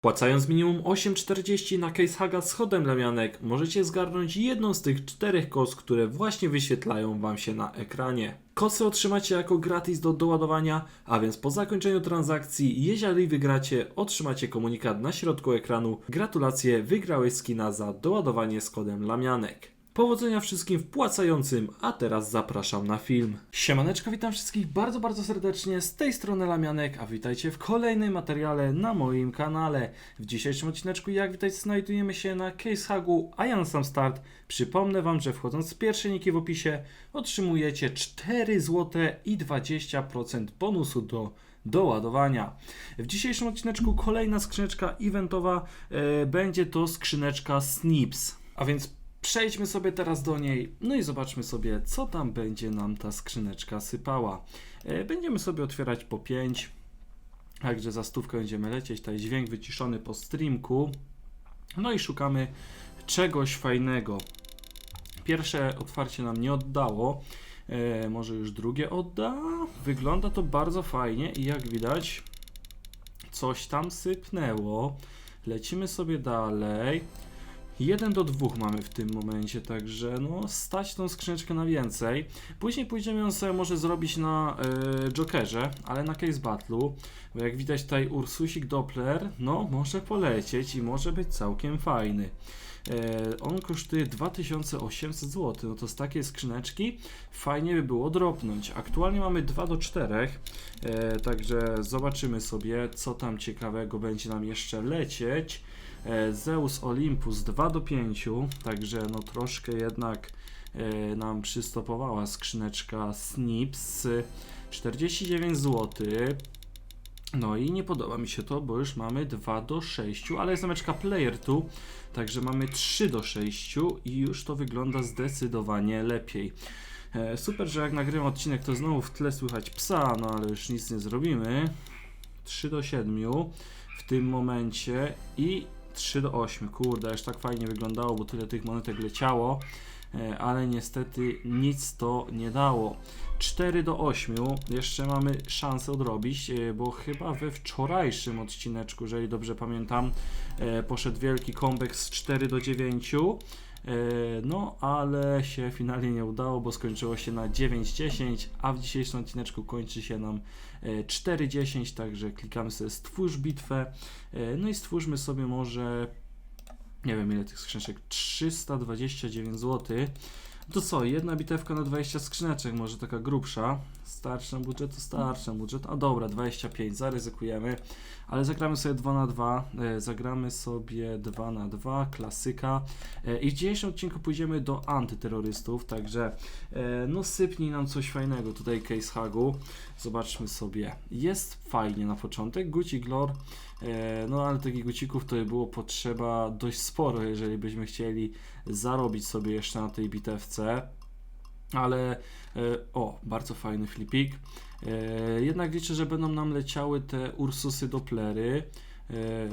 Płacając minimum 8,40 na case haga z chodem lamianek, możecie zgarnąć jedną z tych czterech kos, które właśnie wyświetlają Wam się na ekranie. Kosy otrzymacie jako gratis do doładowania, a więc po zakończeniu transakcji, jeżeli wygracie, otrzymacie komunikat na środku ekranu. Gratulacje, wygrałeś skina za doładowanie z kodem lamianek. Powodzenia wszystkim wpłacającym, a teraz zapraszam na film. Siemaneczko, witam wszystkich bardzo, bardzo serdecznie, z tej strony Lamianek, a witajcie w kolejnym materiale na moim kanale. W dzisiejszym odcineczku, jak witajcie, znajdujemy się na Case a ja na sam start przypomnę Wam, że wchodząc z pierwszej niki w opisie, otrzymujecie 4 zł i 20% bonusu do doładowania. W dzisiejszym odcineczku kolejna skrzyneczka eventowa, e, będzie to skrzyneczka Snips, a więc Przejdźmy sobie teraz do niej, no i zobaczmy sobie, co tam będzie nam ta skrzyneczka sypała. E, Będziemy sobie otwierać po 5, także za stówkę będziemy lecieć, tutaj dźwięk wyciszony po streamku. No i szukamy czegoś fajnego. Pierwsze otwarcie nam nie oddało, e, może już drugie odda. Wygląda to bardzo fajnie i jak widać, coś tam sypnęło. Lecimy sobie dalej. 1 do 2 mamy w tym momencie, także no stać tą skrzyneczkę na więcej. Później pójdziemy ją sobie może zrobić na e, Jokerze, ale na Case Battle'u, bo jak widać tutaj Ursusik Doppler, no może polecieć i może być całkiem fajny. E, on kosztuje 2800 zł, no to z takiej skrzyneczki fajnie by było dropnąć. Aktualnie mamy 2 do 4, e, także zobaczymy sobie co tam ciekawego będzie nam jeszcze lecieć. E, Zeus Olympus 2 do 5, także no troszkę jednak nam przystopowała skrzyneczka Snips 49 zł. No i nie podoba mi się to, bo już mamy 2 do 6, ale jest zameczka Player 2, także mamy 3 do 6 i już to wygląda zdecydowanie lepiej. E, super, że jak nagrywam odcinek, to znowu w tle słychać psa, no ale już nic nie zrobimy. 3 do 7 w tym momencie i 3 do 8. Kurde, aż tak fajnie wyglądało, bo tyle tych monetek leciało, ale niestety nic to nie dało. 4 do 8. Jeszcze mamy szansę odrobić, e, bo chyba we wczorajszym odcineczku, jeżeli dobrze pamiętam, e, poszedł wielki comeback z 4 do 9. E, No, ale się finalnie nie udało, bo skończyło się na 9-10, a w dzisiejszym odcineczku kończy się nam e, 4-10, także klikamy sobie stwórz bitwę. E, No i stwórzmy sobie może, nie wiem ile tych skrzyneczek, 329 zł. To co, jedna bitewka na 20 skrzyneczek, może taka grubsza. Starszy na budżet to starszy na budżet. A dobra, 25, zaryzykujemy. Ale zagramy sobie 2 na 2 e, zagramy sobie 2 na 2 klasyka. E, I w dzisiejszym odcinku pójdziemy do antyterrorystów, także e, no sypnij nam coś fajnego tutaj Case Hagu. Zobaczmy sobie. Jest fajnie na początek, Gucci Glor, no ale takich gucików to by było potrzeba dość sporo, jeżeli byśmy chcieli zarobić sobie jeszcze na tej bitewce. Ale e, o, bardzo fajny flipik. E, jednak liczę, że będą nam leciały te Ursusy Dopplery. E,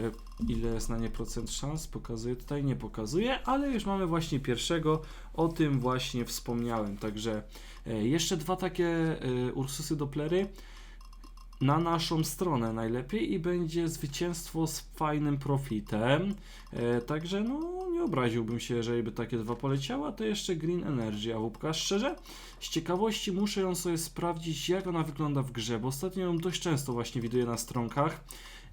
ile jest na nie procent szans? Pokazuje tutaj, nie pokazuje, ale już mamy właśnie pierwszego. O tym właśnie wspomniałem. Także e, jeszcze dwa takie e, Ursusy Dopplery na naszą stronę najlepiej i będzie zwycięstwo z fajnym profitem. E, także no nie obraziłbym się, jeżeli by takie dwa poleciały, a to jeszcze Green Energy, a łupka szczerze, z ciekawości muszę ją sobie sprawdzić, jak ona wygląda w grze, bo ostatnio ją dość często właśnie widuję na stronkach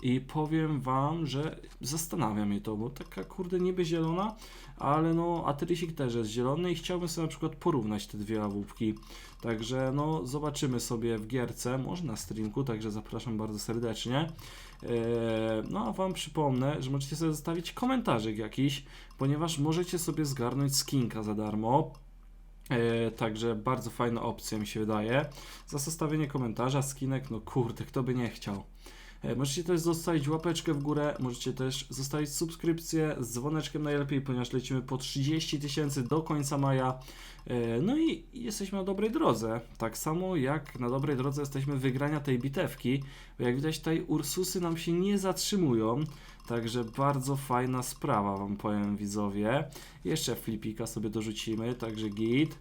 i powiem Wam, że zastanawia mnie to, bo taka kurde niby zielona, ale no Atrysik też jest zielony i chciałbym sobie na przykład porównać te dwie awupki. Także no zobaczymy sobie w gierce, może na streamku, także zapraszam bardzo serdecznie. Eee, No a Wam przypomnę, że możecie sobie zostawić komentarzyk jakiś, ponieważ możecie sobie zgarnąć skinka za darmo. E, także bardzo fajna opcja mi się wydaje. Za zostawienie komentarza, skinek, no kurde, kto by nie chciał. E, Możecie też zostawić łapeczkę w górę, możecie też zostawić subskrypcję z dzwoneczkiem najlepiej, ponieważ lecimy po 30 tysięcy do końca maja. E, No i jesteśmy na dobrej drodze. Tak samo jak na dobrej drodze jesteśmy wygrania tej bitewki, bo jak widać tutaj Ursusy nam się nie zatrzymują. Także bardzo fajna sprawa, wam powiem widzowie. Jeszcze flipika sobie dorzucimy, także git.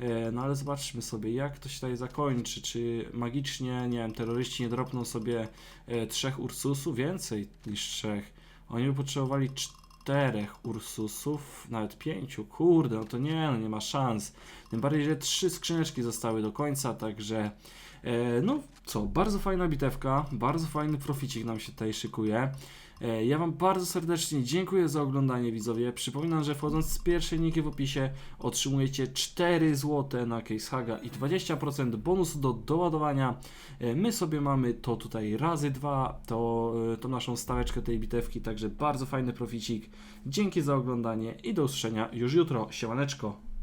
E, No ale zobaczmy sobie, jak to się tutaj zakończy. Czy magicznie, nie wiem, terroryści nie dropną sobie e, trzech Ursusów? Więcej niż trzech. Oni by potrzebowali czterech Ursusów, nawet pięciu. Kurde, no to nie, no nie ma szans. Tym bardziej, że trzy skrzyneczki zostały do końca, także e, no co, bardzo fajna bitewka, bardzo fajny proficik nam się tutaj szykuje. E, Ja Wam bardzo serdecznie dziękuję za oglądanie widzowie. Przypominam, że wchodząc z pierwszej linki w opisie otrzymujecie 4 zł na Case Haga i 20% bonusu do doładowania. E, My sobie mamy to tutaj razy dwa, to, e, to naszą staweczkę tej bitewki, także bardzo fajny proficik. Dzięki za oglądanie i do usłyszenia już jutro. Siemaneczko.